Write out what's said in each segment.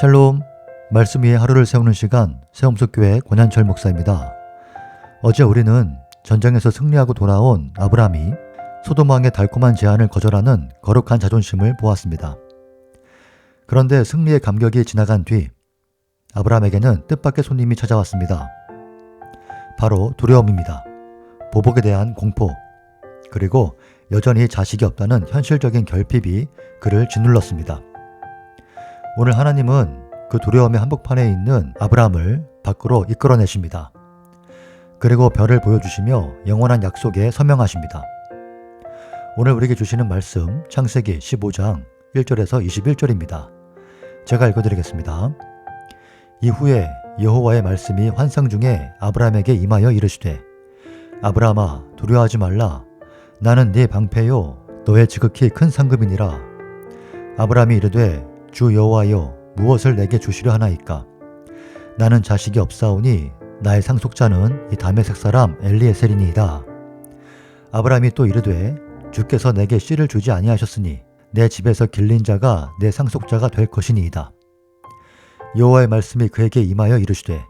샬롬 말씀 위에 하루를 세우는 시간 세움속교회 권한철 목사입니다. 어제 우리는 전쟁에서 승리하고 돌아온 아브라함이 소돔왕의 달콤한 제안을 거절하는 거룩한 자존심을 보았습니다. 그런데 승리의 감격이 지나간 뒤 아브라함에게는 뜻밖의 손님이 찾아왔습니다. 바로 두려움입니다. 보복에 대한 공포, 그리고 여전히 자식이 없다는 현실적인 결핍이 그를 짓눌렀습니다. 오늘 하나님은 그 두려움의 한복판에 있는 아브라함을 밖으로 이끌어내십니다. 그리고 별을 보여주시며 영원한 약속에 서명하십니다. 오늘 우리에게 주시는 말씀 창세기 15장 1절에서 21절입니다. 제가 읽어드리겠습니다. 이후에 여호와의 말씀이 환상 중에 아브라함에게 임하여 이르시되 아브라함아 두려워하지 말라 나는 네 방패요 너의 지극히 큰 상급이니라 아브라함이 이르되 주 여호와여 무엇을 내게 주시려 하나이까? 나는 자식이 없사오니 나의 상속자는 이 다메섹 사람 엘리에셀이니이다. 아브라함이 또 이르되 주께서 내게 씨를 주지 아니하셨으니 내 집에서 길린 자가 내 상속자가 될 것이니이다. 여호와의 말씀이 그에게 임하여 이르시되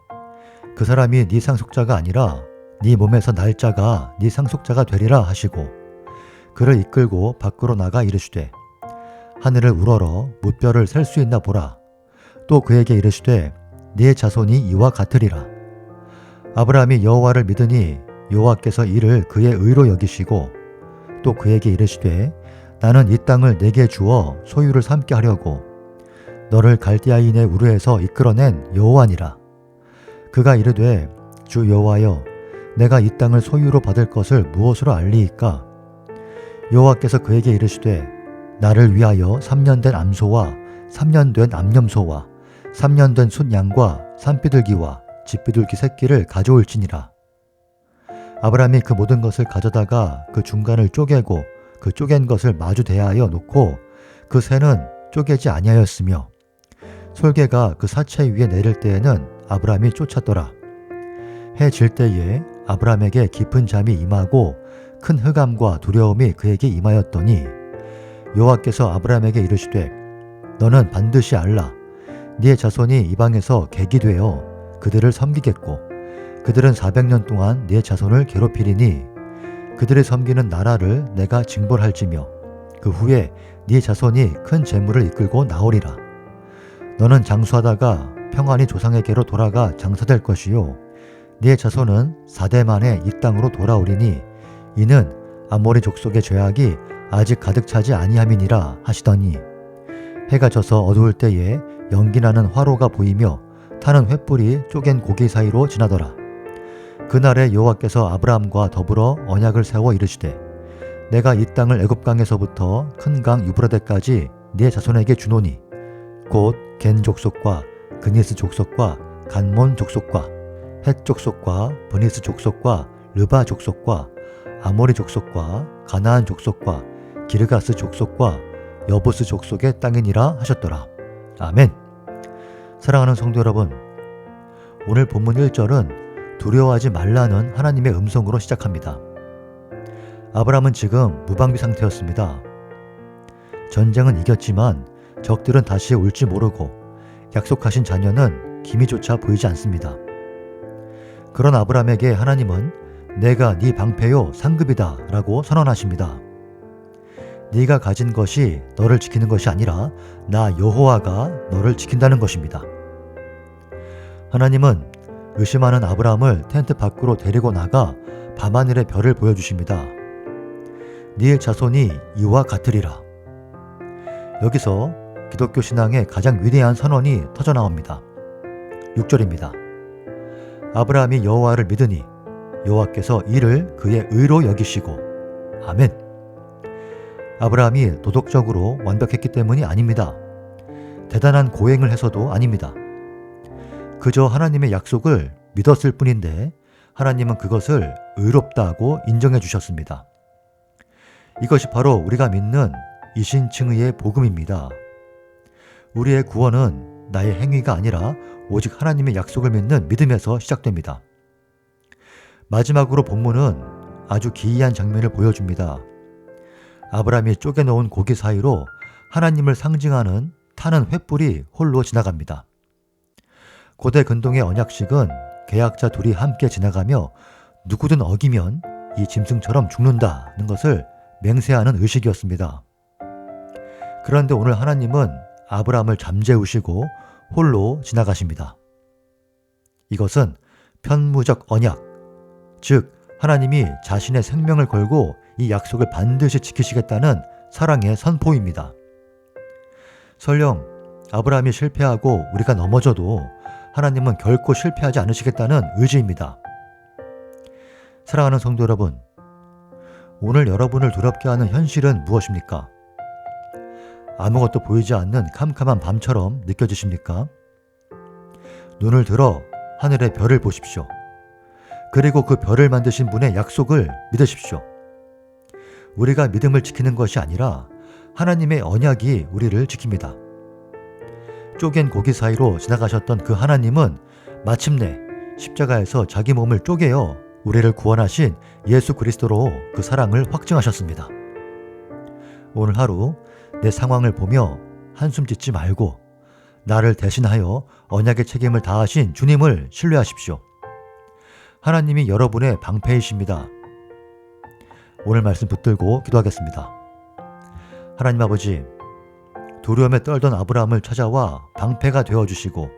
그 사람이 네 상속자가 아니라 네 몸에서 날 자가 네 상속자가 되리라 하시고 그를 이끌고 밖으로 나가 이르시되 하늘을 우러러 무뼈를 셀 수 있나 보라 또 그에게 이르시되 네 자손이 이와 같으리라 아브라함이 여호와를 믿으니 여호와께서 이를 그의 의로 여기시고 또 그에게 이르시되 나는 이 땅을 내게 주어 소유를 삼게 하려고 너를 갈디아인의 우르에서 이끌어낸 여호와니라. 그가 이르되 주 여호와여 내가 이 땅을 소유로 받을 것을 무엇으로 알리이까? 여호와께서 그에게 이르시되 나를 위하여 3년 된 암소와 3년 된 암염소와 3년 된 순양과 산비둘기와 집비둘기 새끼를 가져올지니라. 아브라함이 그 모든 것을 가져다가 그 중간을 쪼개고 그 쪼갠 것을 마주 대하여 놓고 그 새는 쪼개지 아니하였으며 솔개가 그 사체 위에 내릴 때에는 아브라함이 쫓았더라. 해 질 때에 아브라함에게 깊은 잠이 임하고 큰 흑암과 두려움이 그에게 임하였더니 여호와께서 아브라함에게 이르시되 너는 반드시 알라. 네 자손이 이방에서 객이 되어 그들을 섬기겠고 그들은 400년 동안 네 자손을 괴롭히리니 그들의 섬기는 나라를 내가 징벌할지며 그 후에 네 자손이 큰 재물을 이끌고 나오리라. 너는 장수하다가 평안히 조상에게로 돌아가 장사될 것이요. 네 자손은 사대 만에 이 땅으로 돌아오리니 이는 아모리 족속의 죄악이 아직 가득 차지 아니함이니라 하시더니 해가 져서 어두울 때에 연기나는 화로가 보이며 타는 횃불이 쪼갠 고기 사이로 지나더라. 그날에 여호와께서 아브라함과 더불어 언약을 세워 이르시되 내가 이 땅을 애굽 강에서부터 큰 강 유브라데까지 네 자손에게 주노니 곧 겐 족속과 그니스 족속과 간몬 족속과 헷 족속과 버니스 족속과 르바 족속과 아모리 족속과 가나안 족속과 기르가스 족속과 여보스 족속의 땅이니라 하셨더라. 아멘. 사랑하는 성도 여러분, 오늘 본문 1절은 두려워하지 말라는 하나님의 음성으로 시작합니다. 아브라함은 지금 무방비 상태였습니다. 전쟁은 이겼지만 적들은 다시 올지 모르고 약속하신 자녀는 기미조차 보이지 않습니다. 그런 아브라함에게 하나님은 내가 네 방패요 상급이다 라고 선언하십니다. 네가 가진 것이 너를 지키는 것이 아니라 나 여호와가 너를 지킨다는 것입니다. 하나님은 의심하는 아브라함을 텐트 밖으로 데리고 나가 밤하늘의 별을 보여주십니다. 네 자손이 이와 같으리라. 여기서 기독교 신앙의 가장 위대한 선언이 터져 나옵니다. 6절입니다. 아브라함이 여호와를 믿으니 여호와께서 이를 그의 의로 여기시고 아멘. 아브라함이 도덕적으로 완벽했기 때문이 아닙니다. 대단한 고행을 해서도 아닙니다. 그저 하나님의 약속을 믿었을 뿐인데 하나님은 그것을 의롭다고 인정해 주셨습니다. 이것이 바로 우리가 믿는 이신층의 복음입니다. 우리의 구원은 나의 행위가 아니라 오직 하나님의 약속을 믿는 믿음에서 시작됩니다. 마지막으로 본문은 아주 기이한 장면을 보여줍니다. 아브라함이 쪼개놓은 고기 사이로 하나님을 상징하는 타는 횃불이 홀로 지나갑니다. 고대 근동의 언약식은 계약자 둘이 함께 지나가며 누구든 어기면 이 짐승처럼 죽는다는 것을 맹세하는 의식이었습니다. 그런데 오늘 하나님은 아브라함을 잠재우시고 홀로 지나가십니다. 이것은 편무적 언약, 즉 하나님이 자신의 생명을 걸고 이 약속을 반드시 지키시겠다는 사랑의 선포입니다. 설령 아브라함이 실패하고 우리가 넘어져도 하나님은 결코 실패하지 않으시겠다는 의지입니다. 사랑하는 성도 여러분, 오늘 여러분을 두렵게 하는 현실은 무엇입니까? 아무것도 보이지 않는 캄캄한 밤처럼 느껴지십니까? 눈을 들어 하늘의 별을 보십시오. 그리고 그 별을 만드신 분의 약속을 믿으십시오. 우리가 믿음을 지키는 것이 아니라 하나님의 언약이 우리를 지킵니다. 쪼갠 고기 사이로 지나가셨던 그 하나님은 마침내 십자가에서 자기 몸을 쪼개어 우리를 구원하신 예수 그리스도로 그 사랑을 확증하셨습니다. 오늘 하루 내 상황을 보며 한숨 짓지 말고 나를 대신하여 언약의 책임을 다하신 주님을 신뢰하십시오. 하나님이 여러분의 방패이십니다. 오늘 말씀 붙들고 기도하겠습니다. 하나님 아버지, 두려움에 떨던 아브라함을 찾아와 방패가 되어 주시고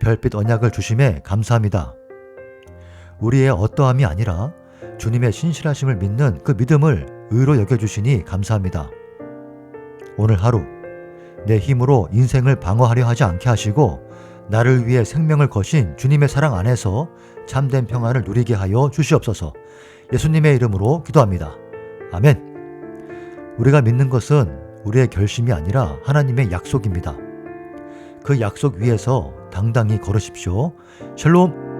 별빛 언약을 주심에 감사합니다. 우리의 어떠함이 아니라 주님의 신실하심을 믿는 그 믿음을 의로 여겨주시니 감사합니다. 오늘 하루 내 힘으로 인생을 방어하려 하지 않게 하시고 나를 위해 생명을 거신 주님의 사랑 안에서 참된 평안을 누리게 하여 주시옵소서 예수님의 이름으로 기도합니다. 아멘. 우리가 믿는 것은 우리의 결심이 아니라 하나님의 약속입니다. 그 약속 위에서 당당히 걸으십시오. 샬롬.